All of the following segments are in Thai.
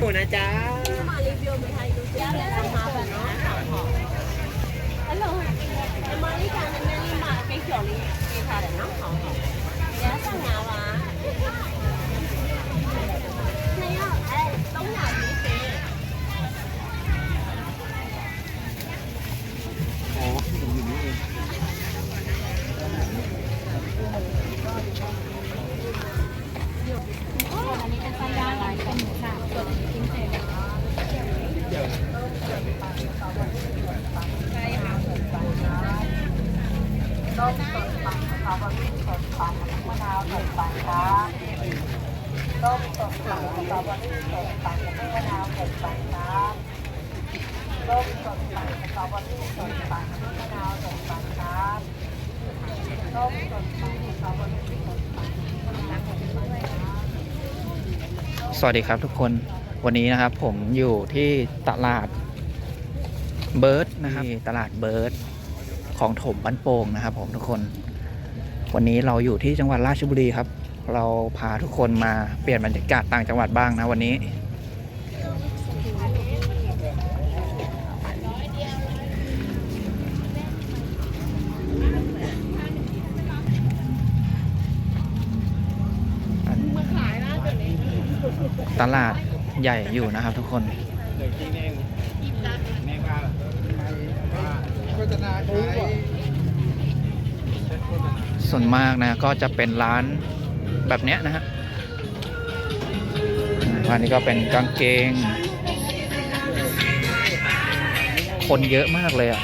หมูนะจ๊ะ สวัสดีครับทุกคนวันนี้นะครับผมอยู่ที่ตลาดเบิร์ดนะครับที่ตลาดเบิร์ดของถมบ้านโป่งนะครับ ผมทุกคน วันนี้เราอยู่ที่จังหวัดราชบุรีครับ เราพาทุกคนมาเปลี่ยนบรรยากาศต่างจังหวัดบ้างนะวันนี้ ตลาดใหญ่อยู่นะครับทุกคนส่วนมากนะก็จะเป็นร้านแบบเนี้ยนะฮะอันนี้ก็เป็นกางเกง คนเยอะมากเลยอะ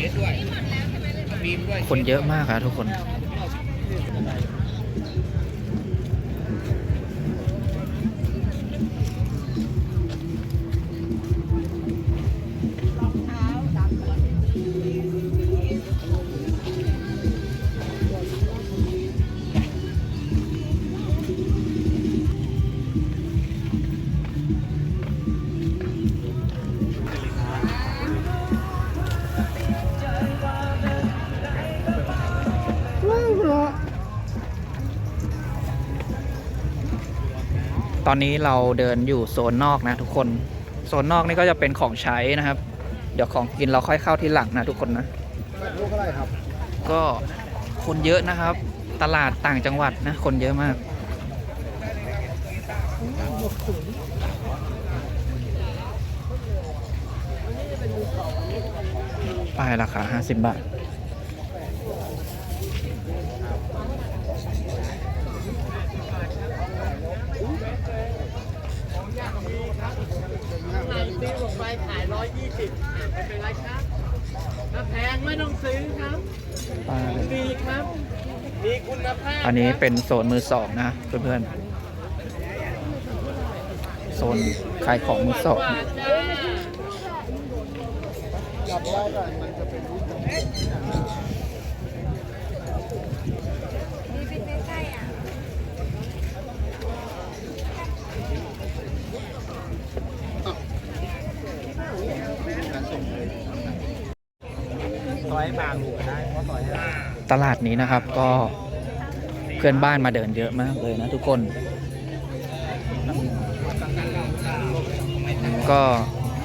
เกสด้วยบีมด้วย คนเยอะมากอะทุกคน อนนี้เราเดินอยู่โซนนอกนะทุกคน โซนนอกนี่ก็จะเป็นของใช้นะครับ เดี๋ยวของกินเราค่อยเข้าที่หลังนะทุกคนนะลูกอะไรครับ ก็คนเยอะนะครับ ตลาดต่างจังหวัดนะ คนเยอะมากป้ายราคา 50 บาท ขายซื้อลงไปขายร้อยยี่สิบไม่เป็นไรครับ ถ้าแพงไม่ต้องซื้อครับป้ายดีครับ มีคุณภาพอันนี้เป็นโซนมือสองนะเพื่อนๆ โซนขายของมือสอง จับไว้ก่อนมันจะเป็นซอยบางลูกก็ได้เพราะซอยให้ ตลาดนี้นะครับก็เพื่อนบ้านมาเดินเยอะมากเลยนะทุกคน ก็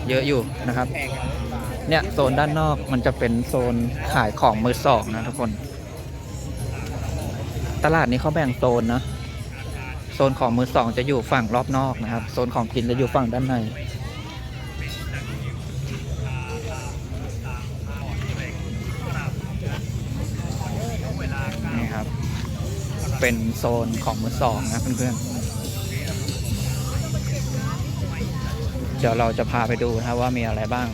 เยอะอยู่นะครับ เนี่ยโซนด้านนอกมันจะเป็นโซนขายของมือสองนะทุกคน ตลาดนี้เขาแบ่งโซนนะ โซนของมือสองจะอยู่ฝั่งรอบนอกนะครับ โซนของกินจะอยู่ฝั่งด้านใน เป็นโซนของมือสองนะเพื่อนๆ เดี๋ยวเราจะพาไปดูนะว่ามีอะไรบ้าง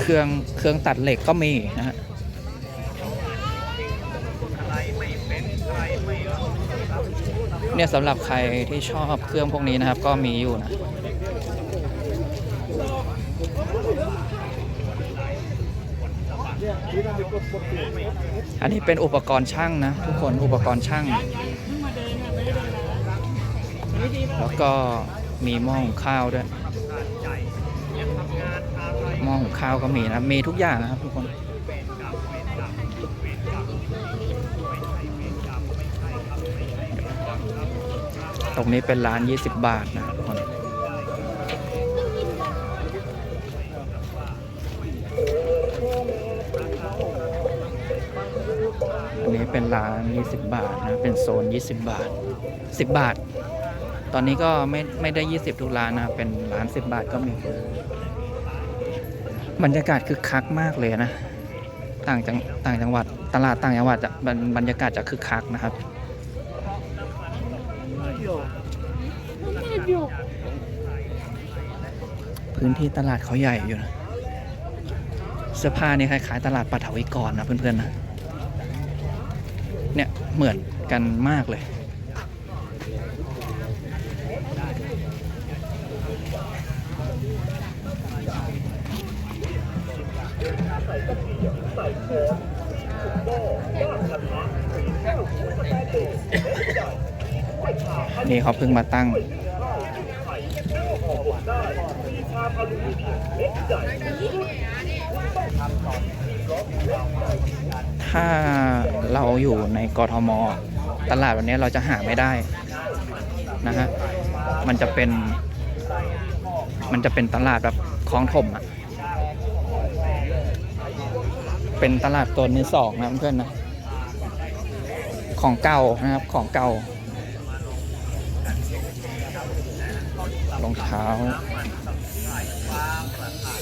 เครื่องเครื่องตัดเหล็กก็มีนะฮะเนี่ยสำหรับใครที่ชอบเครื่องพวกนี้นะครับ ก็มีอยู่นะ อันนี้เป็นอุปกรณ์ช่างนะ ทุกคนอุปกรณ์ช่าง แล้วก็มีหม้อหุงข้าวด้วยหม้อหุงข้าวก็มีนะมีทุกอย่างนะครับทุกคนตรงนี้เป็นร้าน 20 บาทนะครับทุกคน นี้เป็นร้าน20 บาทนะ เป็นโซน 20 บาท 10 บาท ตอนนี้ก็ไม่ไม่ได้ 20 ทุกร้านนะ เป็นร้าน 10 บาทก็มี บรรยากาศคึกคักมากเลยนะ ต่างจังต่างจังหวัด ตลาดต่างจังหวัดจะบรรบรรยากาศจะคึกคักนะครับ พื้นที่ตลาดเขาใหญ่อยู่นะ เสื้อผ้านี่คล้ายๆตลาดปัทวิกรนะเพื่อนๆนะ เนี่ยเหมือนกันมากเลย นี่เขาเพิ่งมาตั้ง ถ้าเราอยู่ในกรทม ตลาดวันนี้เราจะหาไม่ได้นะฮะ มันจะเป็น มันจะเป็นตลาดแบบคลองถมอะเป็นตลาดตัวมือสองนะเพื่อนนะ ของเก่านะครับ ของเก่ารองเท้า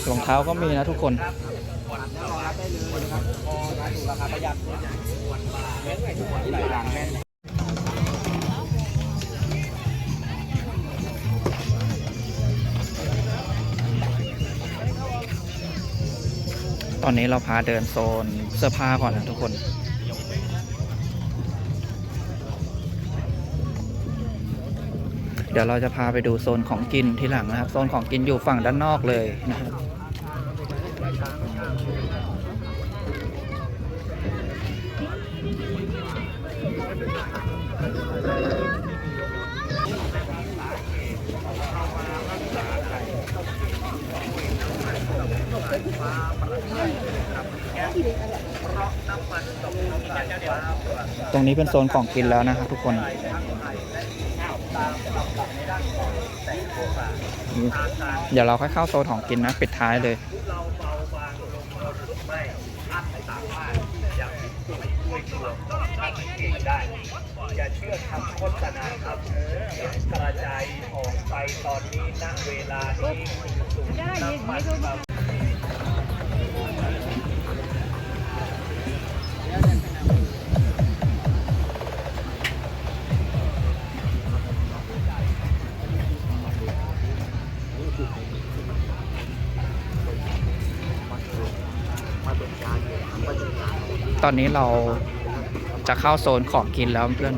รองเท้าก็มีนะทุกคน ตอนนี้เราพาเดินโซนเสื้อผ้าก่อนนะทุกคนเดี๋ยวเราจะพาไปดูโซนของกินที่หลังนะครับ โซนของกินอยู่ฝั่งด้านนอกเลยนะครับ ตรงนี้เป็นโซนของกินแล้วนะครับทุกคนเดี๋ยวเราค่อยเข้าโซนของกินนะปิดท้ายเลยอย่าเชื่อคำโฆษณาครับกระจายออกไปตอนนี้ณเวลานี้สูงน้ำมัน ตอนนี้เราจะเข้าโซนของกินแล้วเพื่อน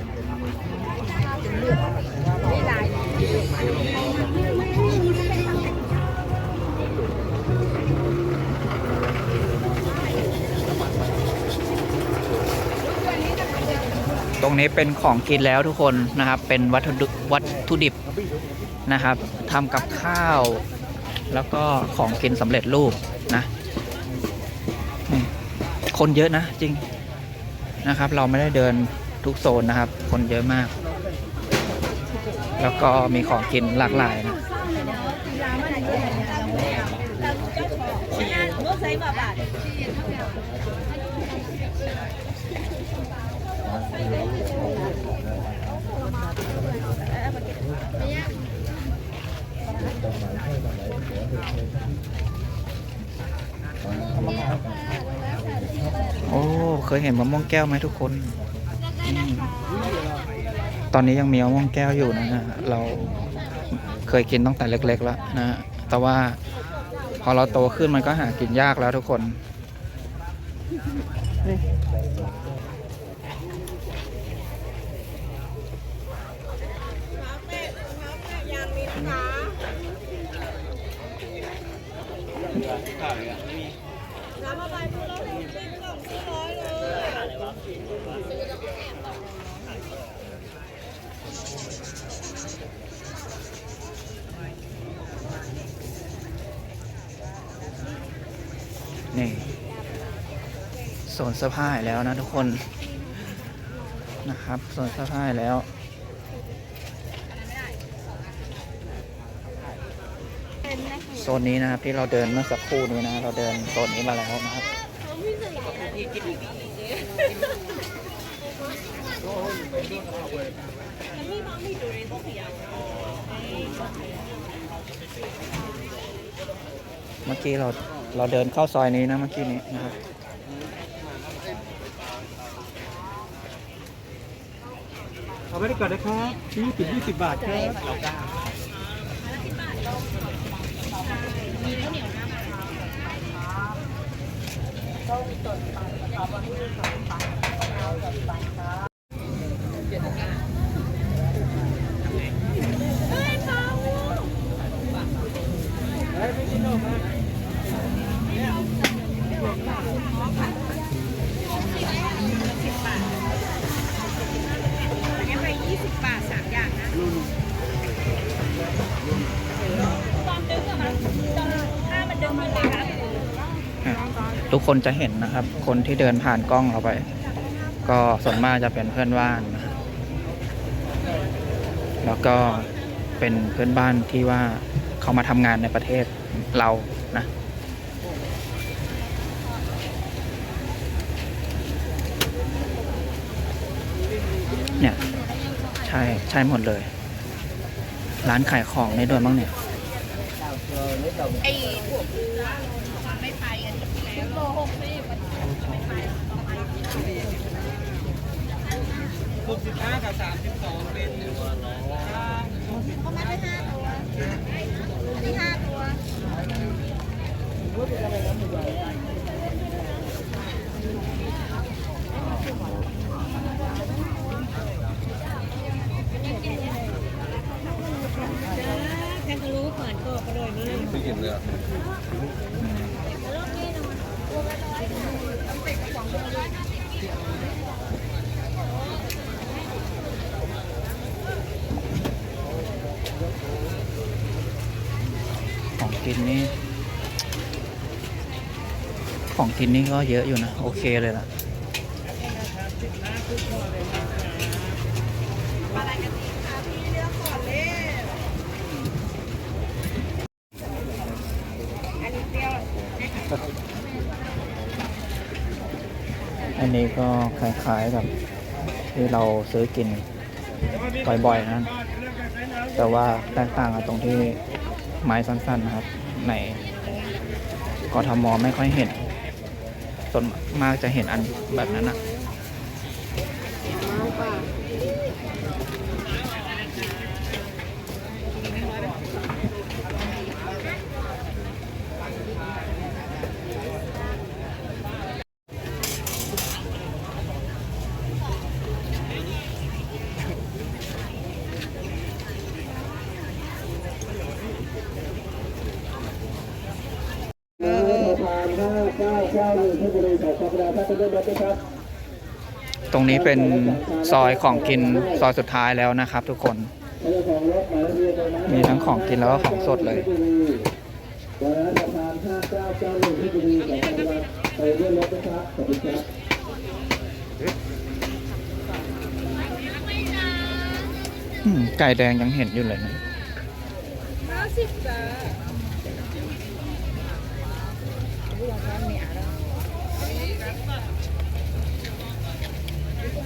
ตรงนี้เป็นของกินแล้วทุกคนนะครับ เป็นวัตถุดิบวัตถุดิบนะครับทำกับข้าว แล้วก็ของกินสำเร็จรูป คนเยอะนะจริงนะครับ เราไม่ได้เดินทุกโซนนะครับ คนเยอะมาก แล้วก็มีของกินหลากหลายนะ Nước giấy mà bạn โอ้เคยเห็นมะม่วงแก้วไหมทุกคน ตอนนี้ยังมีมะม่วงแก้วอยู่นะฮะเราเคยกินตั้งแต่เล็ก ๆ แล้วนะ แต่ว่าพอเราโตขึ้นมันก็หากินยากแล้วทุกคนเนี่โซนสื้อผ้าอีกแล้วนะทุกคนนะครับโซนสื้อผ้าอีกแล้ว โซนนี้นะครับที่เราเดินเมื่อสักครู่นี้นะ เราเดินโซนนี้มาแล้วนะครับเมื่อกี้เรา เราเดินเข้าซอยนี้นะเมื่อกี้นี้นะครับเอาไปได้ก่อนนะครับยี่สิบยี่สิบบาทครับเรากล้า ทุกคนจะเห็นนะครับ คนที่เดินผ่านกล้องเราไป ก็ส่วนมากจะเป็นเพื่อนบ้านนะครับแล้วก็เป็นเพื่อนบ้านที่ว่าเขามาทำงานในประเทศเรานะเนี่ย ใช่ใช่หมดเลย ร้านขายของในด้วยมั้งเนี่ย หกสิบห้ากับสามสิบสองเป็นแคนกาลูเหมือนก็กระโดดเลย ของกินนี่ ของกินนี่ก็เยอะอยู่นะ โอเคเลยล่ะอันนี้ก็คล้ายๆกับที่เราซื้อกินบ่อยๆนะแต่ว่าแตกต่างกันตรงที่ ไม้สั้นๆนะครับ ในกทมไม่ค่อยเห็นส่วนมากจะเห็นอันแบบนั้นอะ นะตรงนี้เป็นซอยของกินซอยสุดท้ายแล้วนะครับ ทุกคน มีทั้งของกินแล้วก็ของสดเลยอืมไก่แดงยังเห็นอยู่เลยนะ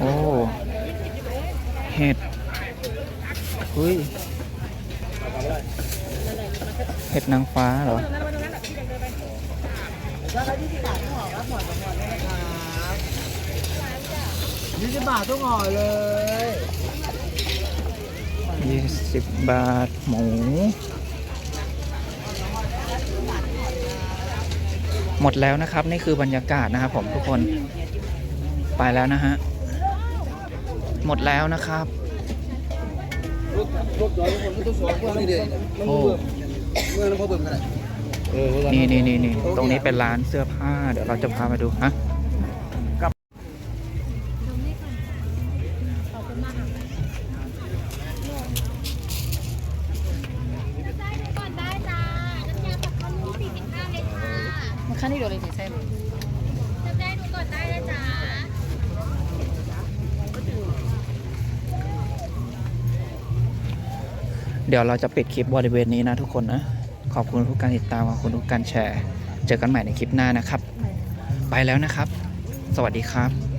โอ้ เห็ดเฮ้ยเห็ดนางฟ้าเหรอยี่สิบบาททุกห่อเลยยี่สิบบาทหมูหมดแล้วนะครับ นี่คือบรรยากาศนะครับผมทุกคนไปแล้วนะฮะ หมดแล้วนะครับ โอ้ นี่นี่นี่นี่ตรงนี้เป็นร้านเสื้อผ้า เดี๋ยวเราจะพามาดูฮะก่อนได้จ้าน้ำยาผัดข้าวหมู45เลยค่ะมันขั้นที่โดนเลยใช่ไหม เดี๋ยวเราจะปิดคลิปบริเวณนี้นะทุกคนนะ ขอบคุณทุกการติดตามขอบคุณทุกการแชร์ เจอกันใหม่ในคลิปหน้านะครับ ไปแล้วนะครับ สวัสดีครับ